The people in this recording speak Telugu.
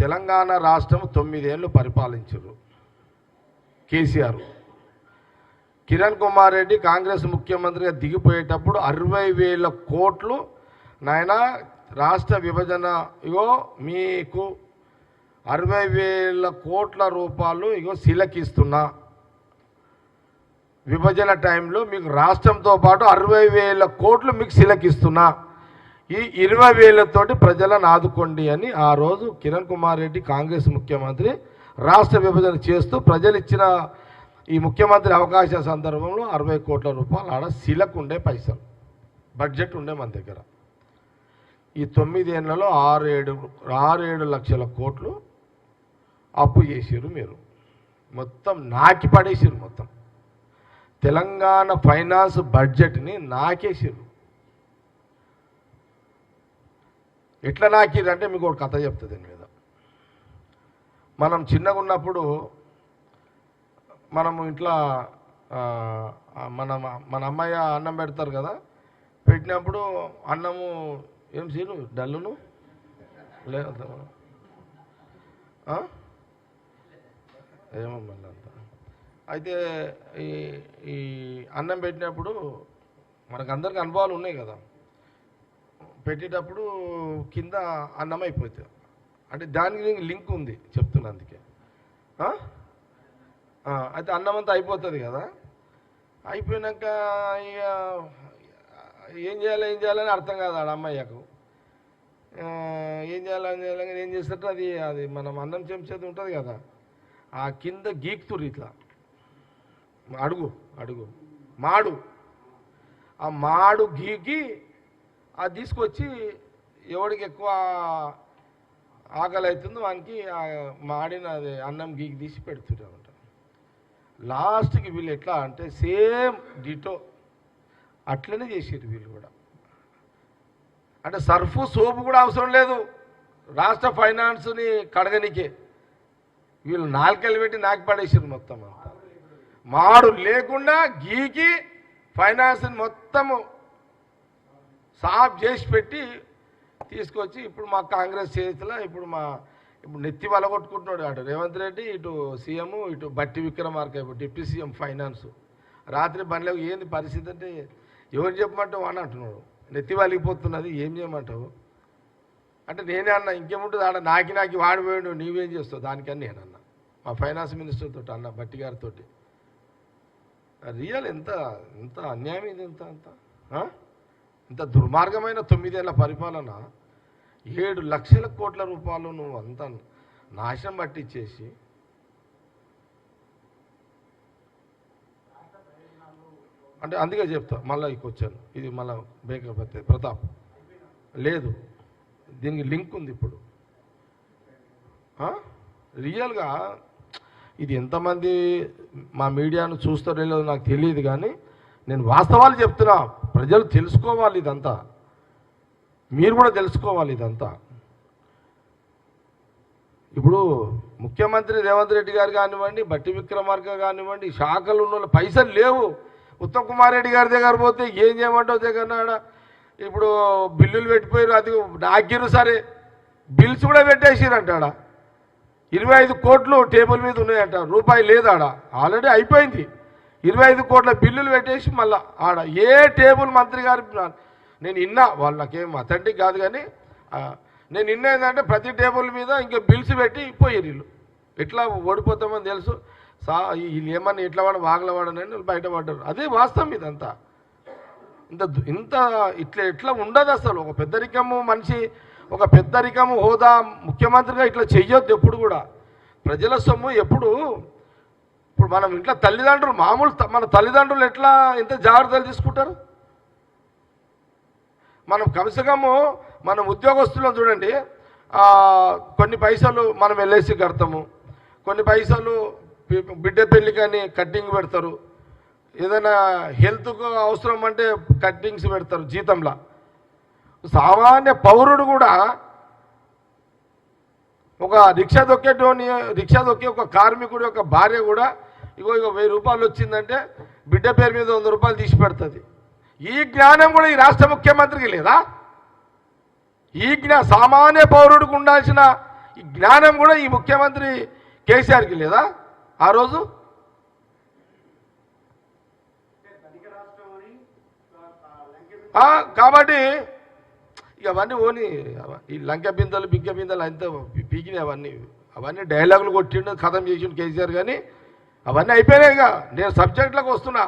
తెలంగాణ రాష్ట్రం తొమ్మిదేళ్ళు పరిపాలించారు కేసీఆర్. కిరణ్ కుమార్ రెడ్డి కాంగ్రెస్ ముఖ్యమంత్రిగా దిగిపోయేటప్పుడు అరవై వేల కోట్లు నాయన రాష్ట్ర విభజన ఇగో మీకు అరవై వేల కోట్ల రూపాయలు ఇగో శిలకిస్తున్నా. విభజన టైంలో మీకు రాష్ట్రంతో పాటు అరవై వేల కోట్లు మీకు శిలకిస్తున్నా. ఈ ఇరవై వేలతోటి ప్రజలను ఆదుకోండి అని ఆ రోజు కిరణ్ కుమార్ రెడ్డి కాంగ్రెస్ ముఖ్యమంత్రి రాష్ట్ర విభజన చేస్తూ ప్రజలు ఇచ్చిన ఈ ముఖ్యమంత్రి అవకాశ సందర్భంలో అరవై కోట్ల రూపాయలు ఆడ శిలకు ఉండే పైసలు బడ్జెట్ ఉండే మన దగ్గర. ఈ తొమ్మిదేళ్ళలో ఆరేడు ఆరేడు లక్షల కోట్లు అప్పు చేసారు మీరు. మొత్తం నాకి పడేసిర్రు మొత్తం. తెలంగాణ ఫైనాన్స్ బడ్జెట్ని నాకేసిర్రు. ఎట్లా నాకిర్రు అంటే మీకు ఒక కథ చెప్తుంది దీని మీద. మనం చిన్నగా ఉన్నప్పుడు మనము ఇంట్లో మన మన అమ్మాయి అన్నం పెడతారు కదా పెట్టినప్పుడు అన్నము ఏం చేయను డల్లును? లేదు ఏమో మళ్ళీ అంత. అయితే ఈ ఈ అన్నం పెట్టినప్పుడు మనకు అందరికి అనుభవాలు ఉన్నాయి కదా. పెట్టేటప్పుడు కింద అన్నం అయిపోతుంది అంటే దానికి లింక్ ఉంది చెప్తున్నా అందుకే. అయితే అన్నం అంతా అయిపోతుంది కదా. అయిపోయినాక ఇక ఏం చేయాలి ఏం చేయాలని అర్థం కాదు ఆడ అమ్మాయ్యకు ఏం చేయాలి ఏం చేయాలి ఏం చేస్తుంటే అది అది మనం అన్నం చెంచేది ఉంటుంది కదా. ఆ కింద గీక్తురు ఇట్లా. అడుగు అడుగు. మాడు. ఆ మాడు గీకి అది తీసుకొచ్చి ఎవడికి ఎక్కువ ఆకలి అవుతుందో వానికి మాడిన అది అన్నం గీకి తీసి పెడుతుంటామంట. లాస్ట్కి వీళ్ళు ఎట్లా అంటే సేమ్ డిటో అట్లనే చేసారు వీళ్ళు కూడా. అంటే సర్ఫు సోపు కూడా అవసరం లేదు. రాష్ట్ర ఫైనాన్స్ని కడగనికే. వీళ్ళు నాలుకలు పెట్టి నాకు పడేసారు మొత్తం అంతా. మాడు లేకుండా గీకి ఫైనాన్స్ని మొత్తము సాఫ్ చేసి పెట్టి తీసుకొచ్చి ఇప్పుడు మా కాంగ్రెస్ చేతిలో ఇప్పుడు మా ఇప్పుడు నెత్తి వలగొట్టుకుంటున్నాడు అటు రేవంత్ రెడ్డి ఇటు సీఎం ఇటు బట్టి విక్రమార్క ఇప్పుడు డిప్యూటీ సీఎం ఫైనాన్స్. రాత్రి బండ్లో ఏంది పరిస్థితి అంటే ఎవరు చెప్పమంటావు అని అంటున్నాడు. నెత్తి వలిగిపోతున్నది ఏం చేయమంటావు? అంటే నేనే అన్న ఇంకేముంటుంది ఆడ? నాకి నాకి వాడిపోయాడు నీవేం చేస్తావు? దానికని నేను అన్న. మా ఫైనాన్స్ మినిస్టర్ తోటి అన్న బట్టి గారితో రియల్ ఎంత ఎంత అన్యాయం ఇది ఎంత అంత ఇంత దుర్మార్గమైన తొమ్మిదేళ్ళ పరిపాలన ఏడు లక్షల కోట్ల రూపాయలు నువ్వు అంత నాశనం పట్టించేసి అంటే అందుకే చెప్తా మళ్ళీ ఇక వచ్చాను ఇది మళ్ళీ బేకప్ ప్రతాప్ లేదు దీనికి లింక్ ఉంది ఇప్పుడు. రియల్గా ఇది ఎంతమంది మా మీడియాను చూస్తారో లేదో నాకు తెలియదు కానీ నేను వాస్తవాలు చెప్తున్నా. ప్రజలు తెలుసుకోవాలి ఇదంతా. మీరు కూడా తెలుసుకోవాలి ఇదంతా. ఇప్పుడు ముఖ్యమంత్రి రేవంత్ రెడ్డి గారు కానివ్వండి బట్టి విక్రమార్క కానివ్వండి శాఖలు ఉన్న వాళ్ళు పైసలు లేవు. ఉత్తమ్ కుమార్ రెడ్డి గారి దగ్గర పోతే ఏం చేయమంటావు జగన్నాడ ఇప్పుడు బిల్లులు పెట్టిపోయారు అది నాగిరు సరే. బిల్స్ కూడా పెట్టేసిరంట ఆడ ఇరవై ఐదు కోట్లు టేబుల్ మీద ఉన్నాయంట. రూపాయి లేదు ఆడ ఆల్రెడీ అయిపోయింది. ఇరవై ఐదు కోట్ల బిల్లులు పెట్టేసి మళ్ళా ఆడ ఏ టేబుల్ మంత్రి గారు నేను ఇన్నా వాళ్ళు నాకేం అథెంటిక్ కాదు కానీ నేను ఇన్నా ఏంటంటే ప్రతి టేబుల్ మీద ఇంకా బిల్స్ పెట్టి పోయారు వీళ్ళు. ఎట్లా ఓడిపోతామని తెలుసు. సా వీళ్ళు ఏమన్నా ఎట్లా వాడు వాగల వాడనని బయటపడ్డారు. అదే వాస్తవం ఇదంతా. ఇంత దు- ఇంత ఇట్లా ఎట్లా ఉండదు అసలు. ఒక పెద్దరికము మనిషి ఒక పెద్దరికము హోదా ముఖ్యమంత్రిగా ఇట్లా చెయ్యొద్దు ఎప్పుడు కూడా. ప్రజల సొమ్ము ఎప్పుడు ఇప్పుడు మనం ఇంట్లో తల్లిదండ్రులు మామూలు త- మన తల్లిదండ్రులు ఎట్లా ఎంత జాగ్రత్తలు తీసుకుంటారు? మనం కమసకము మనం ఉద్యోగస్తులను చూడండి కొన్ని పైసలు మనం ఎల్ఐసి కడతాము. కొన్ని పైసలు బి- బిడ్డ పెళ్ళికని కట్టింగ్ పెడతారు. ఏదైనా హెల్త్కు అవసరం అంటే కట్టింగ్స్ పెడతారు జీతంలా. సామాన్య పౌరుడు కూడా ఒక రిక్షా దొక్కేటోని రిక్షా దొక్కే ఒక కార్మికుడి యొక్క భార్య కూడా ఇగో ఇగో వెయ్యి రూపాయలు వచ్చిందంటే బిడ్డ పేరు మీద వంద రూపాయలు తీసి పెడుతుంది. ఈ జ్ఞానం కూడా ఈ రాష్ట్ర ముఖ్యమంత్రికి లేదా? ఈ జ్ఞా సామాన్య పౌరుడికి ఉండాల్సిన ఈ జ్ఞానం కూడా ఈ ముఖ్యమంత్రి కేసీఆర్కి లేదా? ఆ రోజు? కాబట్టి ఇక అవన్నీ ఓని ఈ లంక బిందలు బింక బిందెలు అంతా పీకినాయి అవన్నీ. అవన్నీ డైలాగులు కొట్టిండు కథం చేసిండు కేసీఆర్ కానీ అవన్నీ అయిపోయినాయి ఇక. నేను సబ్జెక్ట్లకు వస్తున్నా.